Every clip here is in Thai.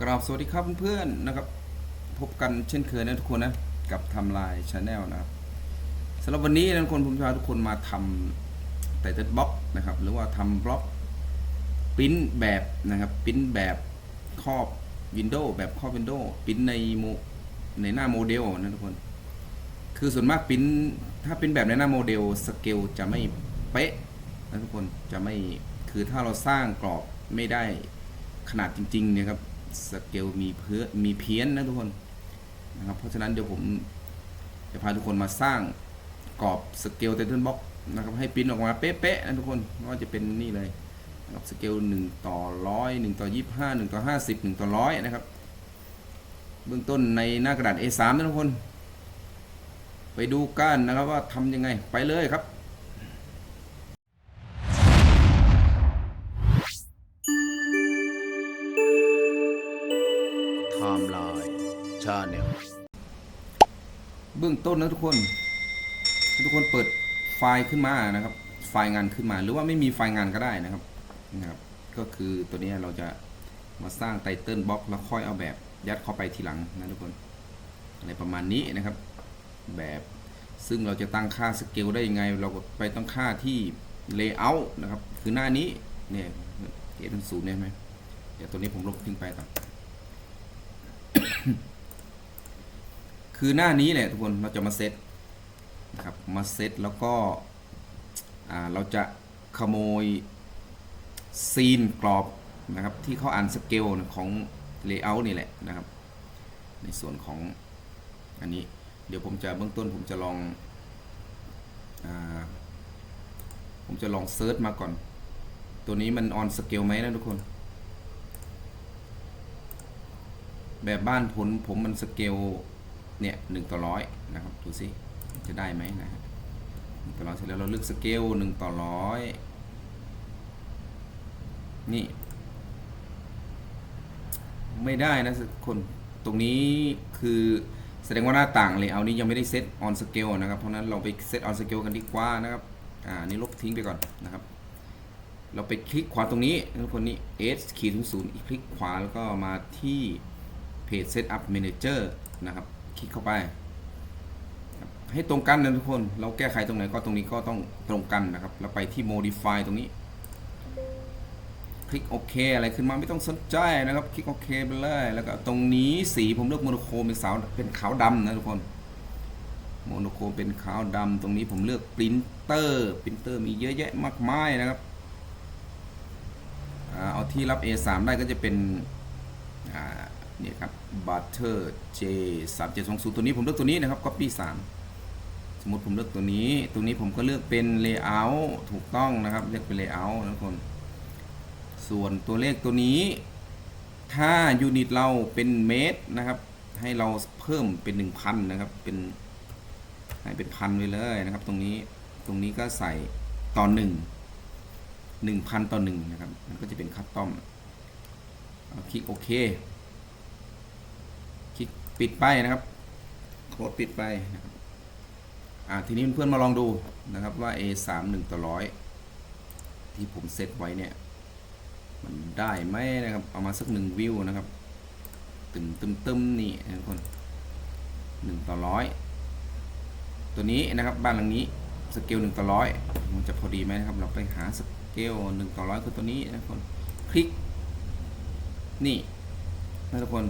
กราบสวัสดีครับเพื่อนๆนะครับ พบกันเช่นเคยนะทุกคนนะกับทำลายชาแนลนะครับสำหรับวันนี้นะทุกคนผมพาทุกคนมาทำไตเติลบล็อกนะครับ หรือว่าทำบล็อกปิ้นแบบนะครับปิ้นแบบครอบวินโดว์แบบครอบวินโดว์ปิ้นในโมในหน้าโมเดลนะทุกคน คือส่วนมากปิ้นถ้าเป็นแบบในหน้าโมเดลสเกลจะไม่เป๊ะนะทุกคนจะไม่คือถ้าเราสร้างกรอบไม่ได้ขนาดจริงๆเนี่ยครับ สเกลมีเพื่อมีเพี้ยนนะทุกคนนะครับเพราะฉะนั้นเดี๋ยวผมจะพาทุกคนมาสร้างกรอบสเกลเทนบ็อกนะครับให้ปิ้นออกมาเป๊ะๆนะทุกคนไม่ว่าจะเป็นนี่เลยนะครับสเกล1ต่อร้อย1ต่อ25 1ต่อ50 1ต่อร้อยนะครับ เบื้องต้นในหน้ากระดาษ A3 นะทุกคน ไปดูกันนะครับว่าทำยังไงไปเลยครับ บื้องต้นนะทุกคนทุกคนเปิดไฟล์ขึ้นมานะครับ ไฟล์งานขึ้นมา หรือว่าไม่มีไฟล์งานก็ได้นะครับนะครับ ก็คือตัวนี้เราจะมาสร้างไตเติลบล็อกแล้วค่อยเอาแบบยัดเข้าไปทีหลังนะทุกคนอะไรประมาณนี้นะครับ แบบซึ่งเราจะตั้งค่าสเกลได้ยังไง เราก็ไปตั้งค่าที่ layout นะครับ คือหน้านี้เนี่ยเอเป็นศูนย์เนี่ยไหมเดี๋ยวตัวนี้ผมลบทิ้งไปก่อน คือหน้านี้แหละทุกคนเราจะมาเซตนะครับมาเซตแล้วก็เราจะขโมยซีนกรอบนะครับที่เขาอ่านสเกลของ Layout นี่แหละนะครับ ในส่วนของอันนี้เดี๋ยวผมจะเบื้องต้นผมจะลองอผมจะลองเซิร์ชมาก่อน ตัวนี้มันออนสเกลไหมนะทุกคน แบบบ้านผลผมมันสเกล เนี่ยหนึ่งต่อร้อยนะครับดูสิจะได้ไหมนะหนึ่งต่อร้อยเสร็จแล้วเราเลือกสเกลหนึ่งต่อร้อยนี่ ไม่ได้นะคนตรงนี้คือแสดงว่าหน้าต่างเลยเอานี้ยังไม่ได้เซตออนสเกลนะครับ เพราะนั้นเราไปเซตออนสเกลกันดีกว่านะครับ อ่านี่ลบทิ้งไปก่อนนะครับ เราไปคลิกขวาตรงนี้ทุกคนนี่ S ขีดถึงศูนย์คลิกขวาแล้วก็มาที่เพจ Setup Manager นะครับ คลิกเข้าไป ให้ตรงกันนะทุกคน เราแก้ไขตรงไหนก็ตรงนี้ก็ต้องตรงกันนะครับเราไปที่ Modify ตรงนี้ คลิกโอเคอะไรขึ้นมาไม่ต้องสนใจนะครับ คลิกโอเคไปเลย แล้วก็ตรงนี้สีผมเลือกโมโนโครมเป็นสาวเป็นขาวดำนะทุกคนโมโนโครมเป็นขาวดำตรงนี้ผมเลือกปรินเตอร์ปรินเตอร์มีเยอะแยะมากมายนะครับเอาที่รับ A3 ได้ก็จะเป็น เนี่ยครับ Butter J 3 7 2 0ตัวนี้ผมเลือกตัวนี้นะครับ Copy 3 สมมติผมเลือกตัวนี้ตรงนี้ผมก็เลือกเป็น Layout ถูกต้องนะครับ เลือกเป็น Layout นะทุกคน ส่วนตัวเลขตัวนี้ ถ้ายูนิตเราเป็นเมตรนะครับ ให้เราเพิ่มเป็น 1,000 นะครับ เป็นให้เป็นพันไปเลยนะครับ ตรงนี้ ตรงนี้ก็ใส่ต่อหนึ่งหนึ่งพันต่อหนึ่งนะครับ มันก็จะเป็นคัสตอมคลิกโอเค ปิดไปนะครับโค้ดปิดไปนะครับอ่าทีนี้เพื่อนมาลองดูนะครับว่า A 3 1ต่อร้อยที่ผมเซตไว้เนี่ย มันได้ไหมนะครับ เอามาสักหนึ่งวิวนะครับตึมตึมตึมนี่นะทุกคนหนึ่งต่อร้อยตัวนี้นะครับบ้านหลังนี้สเกลหนึ่งต่อร้อยมันจะพอดีไหมนะครับ เราไปหาสเกลหนึ่งต่อร้อยคือตัวนี้นะทุกคนคลิกนี่นะทุกคน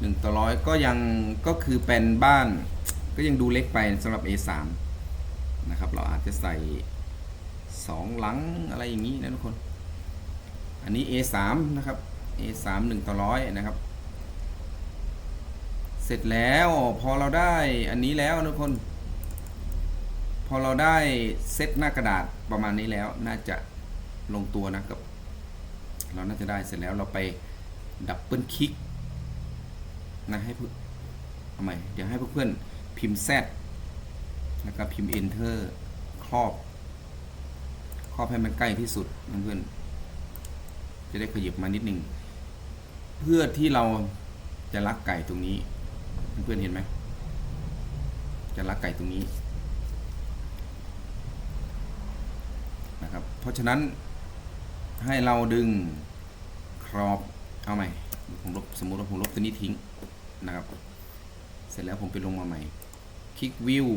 หนึ่งต่อร้อยก็ยังก็คือเป็นบ้านก็ยังดูเล็กไปสำหรับ A3 นะครับ เราอาจจะใส่สองหลังอะไรอย่างนี้นะทุกคน อันนี้ A3 นะครับ A3 1ต่อร้อยนะครับ เสร็จแล้วพอเราได้อันนี้แล้วทุกคน พอเราได้เซตหน้ากระดาษประมาณนี้แล้วน่าจะลงตัวนะกับ เราน่าจะได้เสร็จแล้วเราไปดับเบิลคลิก นะให้เพื่อนทำไมเดี๋ยวให้เพื่อนๆพิมพ์ Z แล้วก็พิมพ์ Enter ครอบ ครอบให้มันใกล้ที่สุดเพื่อนๆจะได้ขยับมานิดหนึ่งเพื่อที่เราจะลักไก่ตรงนี้ เพื่อนๆเห็นไหมจะลักไก่ตรงนี้นะครับเพราะฉะนั้นให้เราดึงครอบเอาใหม่ผมลบสมมติว่าผมลบตัวนี้ทิ้ง นะครับ เสร็จแล้วผมไปลงมาใหม่ คลิกวิว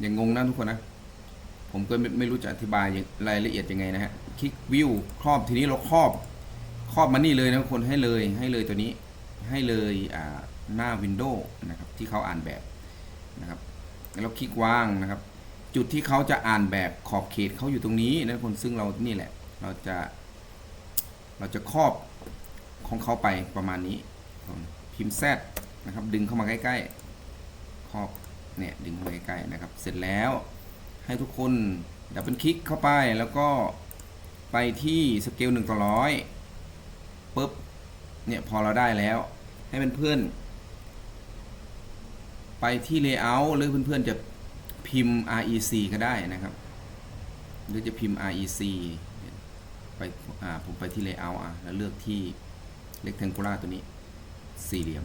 อย่างงงนะทุกคนนะ ผมก็ไม่ไม่รู้จะอธิบายยังรายละเอียดยังไงนะฮะ คลิกวิวครอบทีนี้เราครอบ ครอบมานี่เลยนะทุกคนให้เลยให้เลยตัวนี้ให้เลยอ่าหน้าวินโดว์นะครับที่เขาอ่านแบบนะครับแล้วคลิกว่างนะครับ จุดที่เขาจะอ่านแบบขอบเขตเขาอยู่ตรงนี้นะทุกคนซึ่งเรานี่แหละ เราจะเราจะครอบของเขาไปประมาณนี้ พิมพ์แนะครับ ดึงเข้ามาใกล้ๆครอบเนี่ยดึงเข้ามาใกล้ๆนะครับ เสร็จแล้วให้ทุกคนดับเบิลคลิกเข้าไปแล้วก็ไปที่สเกลหนึ่งต่อร้อยปุ๊บเนี่ยพอเราได้แล้ว ให้เพื่อนๆไปที่ Layout หรือเพื่อนๆจะพิมพ์ REC ก็ได้นะครับ หรือจะพิมพ์ REC ไปผมไปที่ Layout อะแล้วเลือกที่ Rectangular ตัวนี้ สี่เหลี่ยม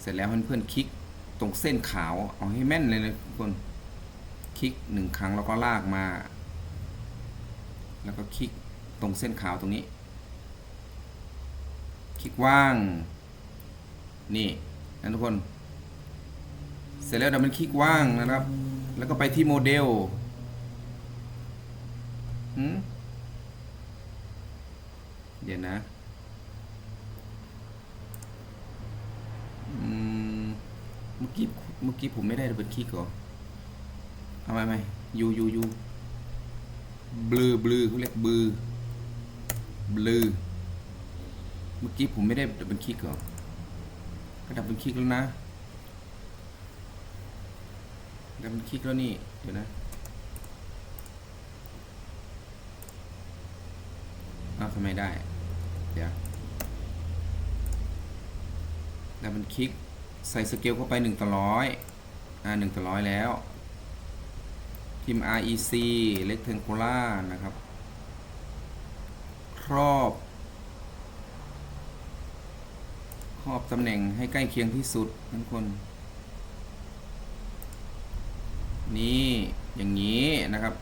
เสร็จแล้วเพื่อนๆคลิกตรงเส้นขาวเอาให้แม่นเลยนะทุกคนคลิกหนึ่งครั้งแล้วก็ลากมา แล้วก็คลิกตรงเส้นขาวตรงนี้ คลิกว่าง นี่นะทุกคน เสร็จแล้วดับเบิลคลิกว่างนะครับ แล้วก็ไปที่โมเดลเดี๋ยวนะ อืม เมื่อกี้เมื่อกี้ผมไม่ได้ดับเบิลคลิกหรอเอาไหมไหมยูยูยูบลือบลือเขาเรียกบือบลือเมื่อกี้ผมไม่ได้ดับเบิลคลิกหรอก็ดับเบิลคลิกแล้วนะดับเบิลคลิกแล้วนี่เดี๋ยวนะอ้าวทำไมได้ เดี๋ยวดับเบิลคลิก ใส่สเกลเข้าไป1ต่อร้อยอ่า1ต่อร้อยแล้ว พิมพ์ REC rectangular นะครับ ครอบ ครอบตำแหน่งให้ใกล้เคียงที่สุดทุกคน นี่อย่างนี้นะครับ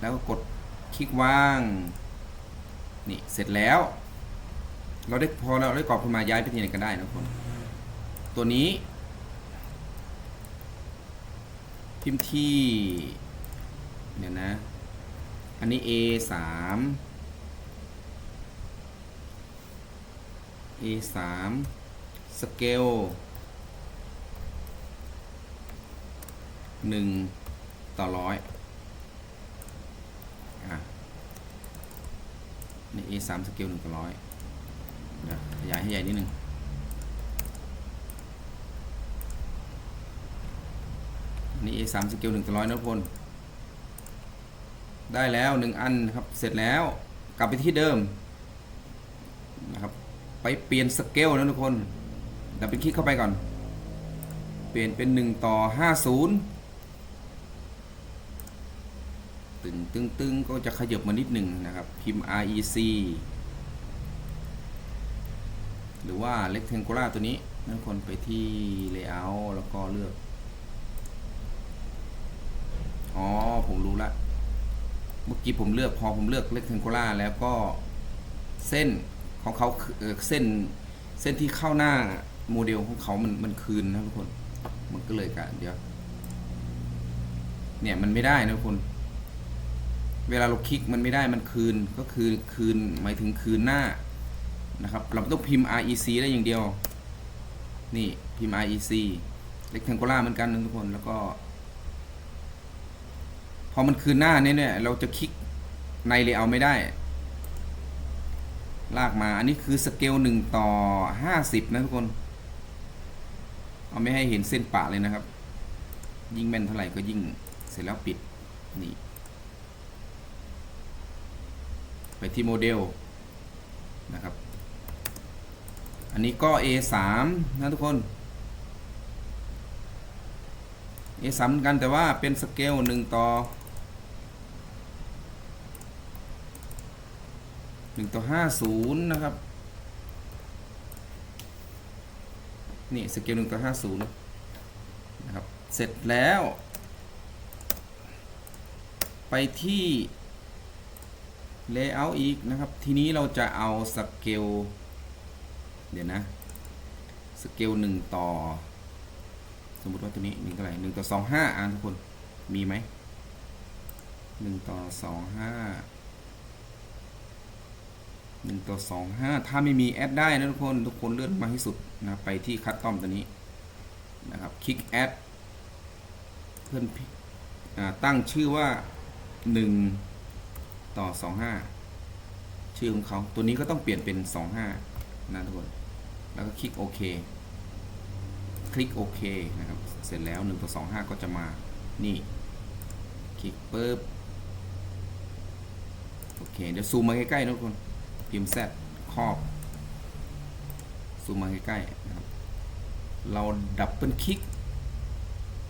แล้วก็กดคลิกว่าง นี่ เสร็จแล้ว เราได้พอเราได้กรอบขึ้นมาย้ายไปที่ไหนก็ได้นะทุกคน ตัวนี้ พิมพ์ที่เดี๋ยนะ อันนี้ A สาม A สามสเกลหนึ่งต่อร้อยอะนี่ A สามสเกลหนึ่งต่อร้อยขยายให้ใหญ่นิดนึง นี่ A 3สเกล1ต่อร้อยนะทุกคนได้แล้ว1อันครับเสร็จแล้วกลับไปที่เดิมนะครับไปเปลี่ยนสเกลนะทุกคนดับเป็นคลิกเข้าไปก่อน เปลี่ยนเป็น 1 ต่อ 50 ตึงตึงตึงก็จะขยับมานิดหนึ่งนะครับ พิมพ์ REC หรือว่า rectangular ตัวนี้นะทุกคนไปที่ layout แล้วก็เลือก อ๋อ ผมรู้ละ เมื่อกี้ผมเลือกพอผมเลือกเล็กเทนโคล่าแล้วก็เส้นของเขาเออเส้นเส้นที่เข้าหน้าโมเดลของเขามันมันคืนนะทุกคน มันก็เลยกะเดี๋ยว เนี่ยมันไม่ได้นะทุกคน เวลาเราคลิกมันไม่ได้มันคืนก็คือคืนหมายถึงคืนหน้านะครับ เราต้องพิมพ์ REC ได้อย่างเดียว นี่พิมพ์ REC rectangular เหมือนกันนะทุกคนแล้วก็ พอมันคืนหน้าเนี่ยเนี่ยเราจะคลิกในเลยเอาไม่ได้ ลากมาอันนี้คือสเกลหนึ่งต่อห้าสิบนะทุกคน เอาไม่ให้เห็นเส้นปะเลยนะครับ ยิ่งแม่นเท่าไหร่ก็ยิ่งเสร็จแล้วปิดนี่ไปที่โมเดลนะครับ อันนี้ก็ A3 นะทุกคน A3 เหมือนกันแต่ว่าเป็นสเกลหนึ่งต่อ หนึ่งต่อห้าศูนย์นะครับ นี่สเกลหนึ่งต่อห้าศูนย์นะครับ เสร็จแล้ว ไปที่ Layout อีกนะครับ ทีนี้เราจะเอาสเกลเดี๋ยวนะสเกลหนึ่งต่อ สมมติว่าตัวนี้หนึ่งเท่าไหร่หนึ่งต่อสองห้าอ่านทุกคนมีไหมหนึ่งต่อสองห้า หนึ่งต่อสองห้าถ้าไม่มีแอดได้นะทุกคนทุกคนเลื่อนมาให้สุดนะไปที่คัดตอมตัวนี้นะครับคลิกแอดเพื่อนตั้งชื่อว่าหนึ่งต่อสองห้าชื่อของเขาตัวนี้ก็ต้องเปลี่ยนเป็นสองห้านะทุกคน แล้วก็คลิกโอเคคลิกโอเคนะครับ เสร็จแล้ว1ต่อ2 5 ก็จะมานี่ คลิกปุ๊บ โอเค เดี๋ยวซูมมาใกล้ๆนะทุกคน พิมพ์แซดครอบซูมมาใกล้ๆนะครับ เราดับเบิลคลิก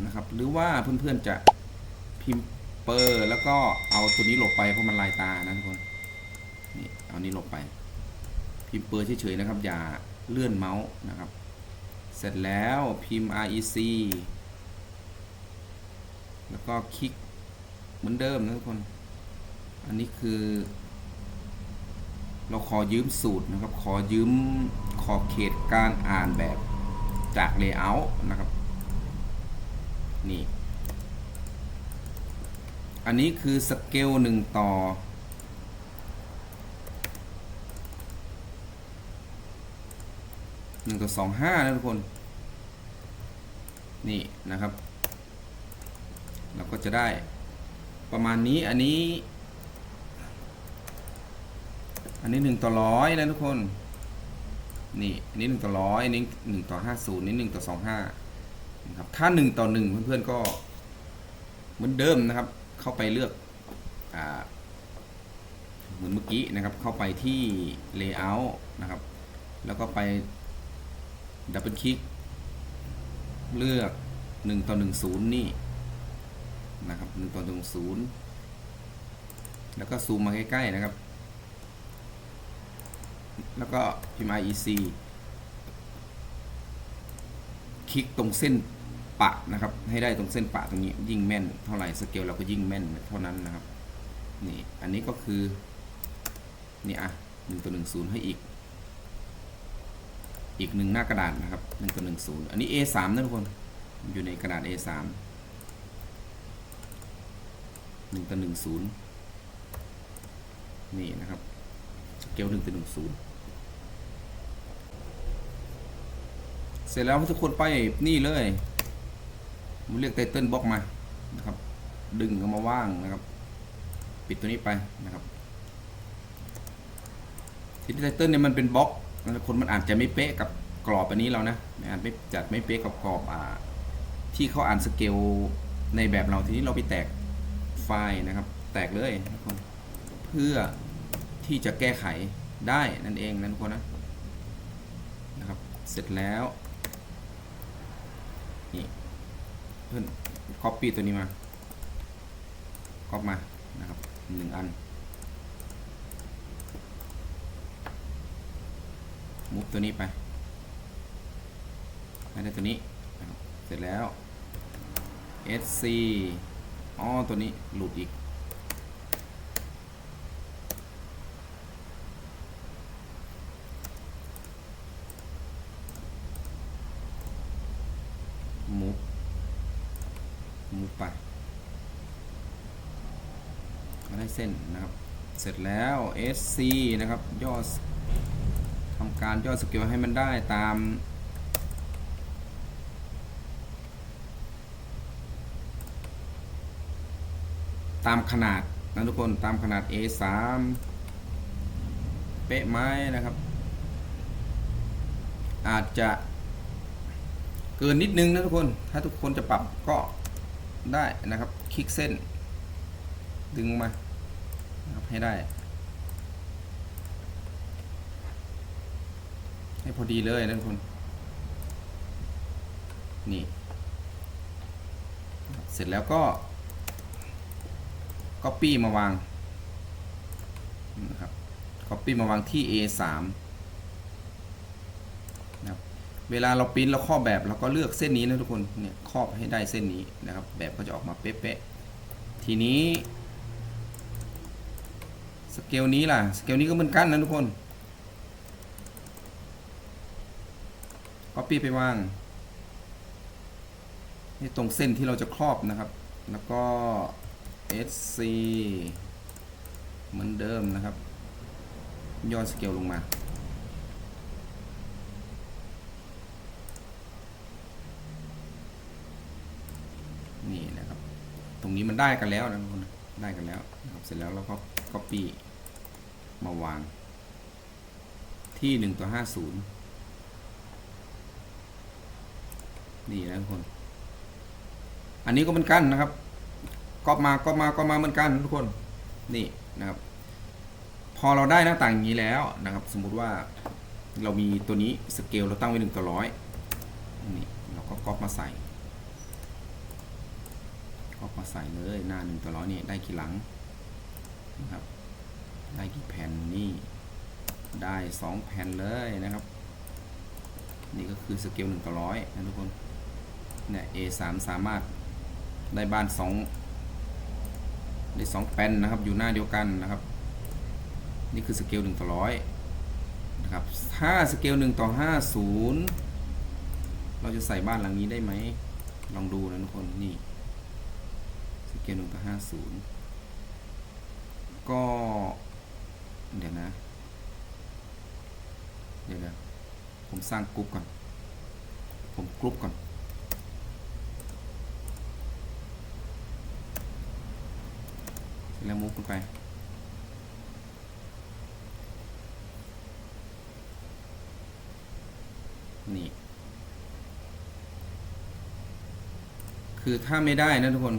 นะครับ หรือว่าเพื่อนๆจะพิมพ์เปอร์แล้วก็เอาตัวนี้หลบไปเพราะมันลายตานะทุกคน นี่เอานี้หลบไป พิมพ์เปอร์เฉยๆนะครับ อย่าเลื่อนเมาส์นะครับ เสร็จแล้วพิมพ์ rec แล้วก็คลิกเหมือนเดิมนะทุกคน อันนี้คือ เราขอยืมสูตรนะครับ ขอยืมขอบเขตการอ่านแบบจาก layout นะครับ นี่ อันนี้คือสเกลหนึ่งต่อหนึ่งต่อสองห้านะทุกคน นี่นะครับ เราก็จะได้ประมาณนี้อันนี้ อันนี้หนึ่งต่อร้อยนะทุกคน นี่ อันนี้หนึ่งต่อร้อยอันนี้หนึ่งต่อห้าศูนย์นี่หนึ่งต่อสองห้านะครับ ถ้าหนึ่งต่อหนึ่งเพื่อนๆก็ เหมือนเดิมนะครับ เข้าไปเลือก อ่า เหมือนเมื่อกี้นะครับ เข้าไปที่ layout นะครับ แล้วก็ไปดับเบิลคลิก เลือก1ต่อ1 0นี่นะครับ1ต่อ1 0แล้วก็ซูมมาใกล้ๆนะครับ แล้วก็พิมพ์ IEC คลิกตรงเส้นปะนะครับ ให้ได้ตรงเส้นปะตรงนี้ยิ่งแม่นเท่าไหร่สเกลเราก็ยิ่งแม่นเท่านั้นนะครับนี่อันนี้ก็คือนี่อะ1ต่อ1 0ให้อีก อีกหนึ่งหน้ากระดาษนะครับหนึ่งต่อหนึ่งศูนย์อันนี้ A3 นะทุกคนอยู่ในกระดาษ A3 หนึ่งต่อหนึ่งศูนย์นี่นะครับสเกลหนึ่งต่อหนึ่งศูนย์ เสร็จแล้วทุกคนไปนี่เลยมันเรียกไตเติ้ลบล็อกมานะครับ ดึงเอามาว่างนะครับ ปิดตัวนี้ไปนะครับ ทีนี้ไตเติ้ลเนี่ยมันเป็นบล็อกแล้วคนมันอาจจะไม่เป๊ะกับกรอบอันนี้เรานะอ่าจไม่จัดไม่เป๊ะกับกรอบอ่าที่เขาอ่านสเกลในแบบเราทีนี้เราไปแตกไฟล์นะครับ แตกเลยทุกคนเพื่อที่จะแก้ไขได้นั่นเองนะทุกคนนะนะครับ เสร็จแล้วนี่ เพื่อน copy ตัวนี้มา copy มา นะครับหนึ่งอัน มุฟตัวนี้ไปให้ได้ตัวนี้ เสร็จแล้ว sc อ๋อ ตัวนี้หลุดอีก มุฟมุฟไปก็ได้เส้นนะครับ เสร็จแล้ว sc นะครับย่อทำการย่อสเกลให้มันได้ตามตามขนาดนะทุกคนตามขนาด A3 เป๊ะไหมนะครับ อาจจะเกินนิดนึงนะทุกคน ถ้าทุกคนจะปรับก็ได้นะครับ คลิกเส้น ดึงมา นะครับให้ได้ ให้พอดีเลยนะทุกคน นี่ เสร็จแล้วก็ Copy มาวางนะครับ Copy มาวางที่ A3 นะครับเวลาเราปริ้นเราครอบแบบเราก็เลือกเส้นนี้นะทุกคนเนี่ยครอบให้ได้เส้นนี้นะครับ แบบก็จะออกมาเป๊ะๆทีนี้ เกลนี้ล่ะ สเกลนี้ก็เหมือนกันนะทุกคน copy ไปวางให้ตรงเส้นที่เราจะครอบนะครับ แล้วก็ SC เหมือนเดิมนะครับย่อนสเกลลงมา นี่นะครับ ตรงนี้มันได้กันแล้วนะทุกคนได้กันแล้วนะครับ เสร็จแล้วเราก็ copy มาวาง ที่1ต่อ50นี่นะทุกคน อันนี้ก็เหมือนกันนะครับก๊อปมาก๊อปมาก๊อปมาเหมือนกันทุกคนนี่นะครับ พอเราได้หน้าต่างอย่างนี้แล้วนะครับ สมมุติว่าเรามีตัวนี้สเกลเราตั้งไว้หนึ่งต่อร้อยนี่เราก็ก๊อปมาใส่ก๊อปมาใส่เลยหน้าหนึ่งต่อร้อยนี่ได้กี่หลังนะครับ ได้กี่แผ่นนี่ได้สองแผ่นเลยนะครับ นี่ก็คือสเกลหนึ่งต่อร้อยนะทุกคนเนี่ย A3 สามารถได้บ้านสองได้สองแผ่นนะครับ อยู่หน้าเดียวกันนะครับ นี่คือสเกลหนึ่งต่อร้อยนะครับถ้าสเกลหนึ่งต่อห้าศูนย์เราจะใส่บ้านหลังนี้ได้ไหม ลองดูนะทุกคนนี่สเกลหนึ่งต่อห้าศูนย์ก็ เดี๋ยวนะ เดี๋ยวนะผมสร้างกรุ๊ปก่อน ผมกรุ๊ปก่อน แล้วมูฟขึ้นไปนี่ คือถ้าไม่ได้นะทุกคน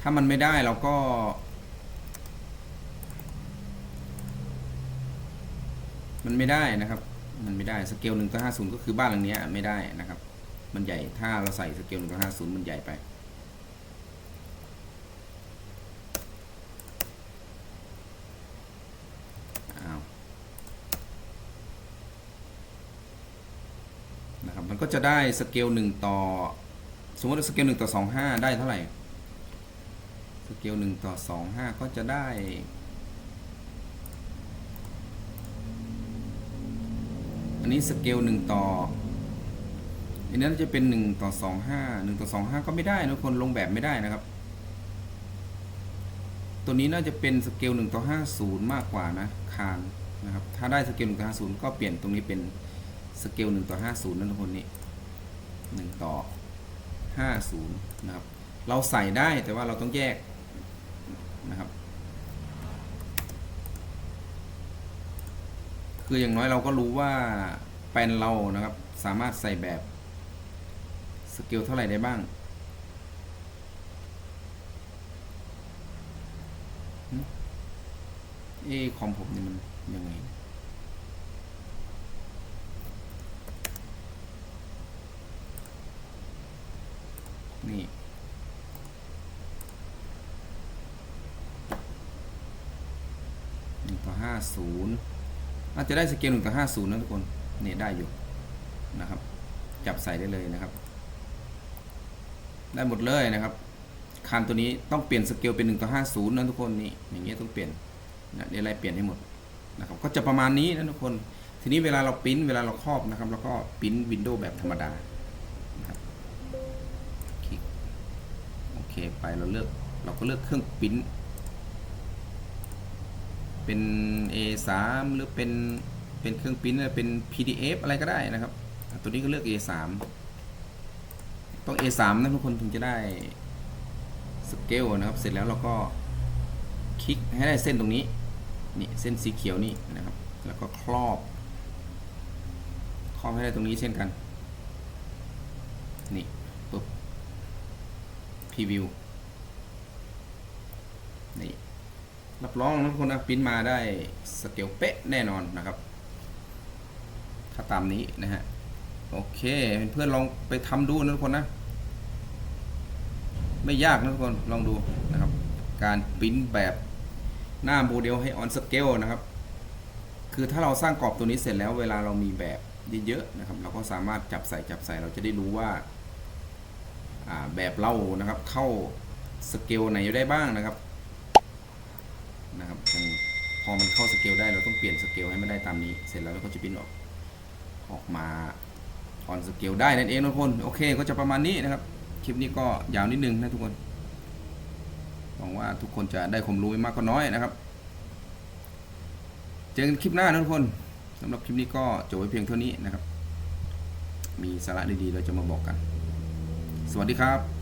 ถ้ามันไม่ได้เราก็ มันไม่ได้นะครับ มันไม่ได้สเกลหนึ่งต่อห้าศูนย์ก็คือบ้านหลังนี้ไม่ได้นะครับ มันใหญ่ถ้าเราใส่สเกลหนึ่งต่อห้าศูนย์มันใหญ่ไปอ้าวนะครับ มันก็จะได้สเกลหนึ่งต่อ สมมติสเกลหนึ่งต่อสองห้าได้เท่าไหร่ สเกลหนึ่งต่อสองห้าก็จะได้ นนี้สเกลหนึ่งต่ออันนั้นจะเป็นหนึ่งต่อสองห้าหนึ่งต่อสองห้าก็ไม่ได้นะคนลงแบบไม่ได้นะครับ ตัวนี้น่าจะเป็นสเกลหนึ่งต่อห้าศูนย์มากกว่านะคานนะครับ ถ้าได้สเกลหนึ่งต่อห้าศูนย์ก็เปลี่ยนตรงนี้เป็นสเกลหนึ่งต่อห้าศูนย์นั่นทุกคนนี่หนึ่งต่อห้าศูนย์นะครับ เราใส่ได้แต่ว่าเราต้องแยกนะครับ คืออย่างน้อยเราก็รู้ว่าแปลนเรานะครับ สามารถใส่แบบสเกลเท่าไหร่ได้บ้างเอคอมผมนี่มันยังไงนี่หนึ่งต่อห้าศูนย์ อาจจะได้สเกลหนึ่งต่อห้าศูนย์นะทุกคนเนี่ยได้อยู่นะครับ จับใส่ได้เลยนะครับ ได้หมดเลยนะครับคานตัวนี้ต้องเปลี่ยนสเกลเป็นหนึ่งต่อห้าศูนย์นะทุกคนนี่อย่างเงี้ยต้องเปลี่ยนนะเดี๋ยวไล่เปลี่ยนให้หมดนะครับ ก็จะประมาณนี้นะทุกคน ทีนี้เวลาเราปริ้นเวลาเราครอบนะครับเราก็ปริ้นวินโดว์แบบธรรมดานะครับคลิกโอเคไปเราเลือกเราก็เลือกเครื่องปริ้น เป็น A3 หรือเป็นเป็นเครื่องปริ้นท์เป็น PDF อะไรก็ได้นะครับ ตัวนี้ก็เลือก A3 ต้อง A3 นะทุกคนถึงจะได้สเกลนะครับ เสร็จแล้วเราก็คลิกให้ได้เส้นตรงนี้นี่เส้นสีเขียวนี่นะครับ แล้วก็ครอบ ครอบให้ได้ตรงนี้เช่นกันนี่ปุ๊บพรีวิวนี่ รับรองนะทุกคนนะปริ้นมาได้สเกลเป๊ะแน่นอนนะครับ ถ้าตามนี้นะฮะโอเคเพื่อนลองไปทำดูนะทุกคนนะ ไม่ยากนะทุกคนลองดูนะครับ การปริ้นแบบหน้าโมเดลให้ออนสเกลนะครับ คือถ้าเราสร้างกรอบตัวนี้เสร็จแล้วเวลาเรามีแบบเยอะๆนะครับ เราก็สามารถจับใส่จับใส่เราจะได้รู้ว่าอ่าแบบเรานะครับเข้าสเกลไหนได้บ้างนะครับ นะครับพอมันเข้าสเกลได้เราต้องเปลี่ยนสเกลให้มันได้ตามนี้ เสร็จแล้วเราก็จะปริ้นออกออกมาออนสเกลได้นั่นเองทุกคนโอเคก็จะประมาณนี้นะครับ คลิปนี้ก็ยาวนิดนึงนะทุกคนหวังว่าทุกคนจะได้ความรู้ไม่มากก็น้อยนะครับ เจอกันคลิปหน้านะทุกคนสำหรับคลิปนี้ก็จบไว้เพียงเท่านี้นะครับ มีสาระดีๆเราจะมาบอกกัน สวัสดีครับ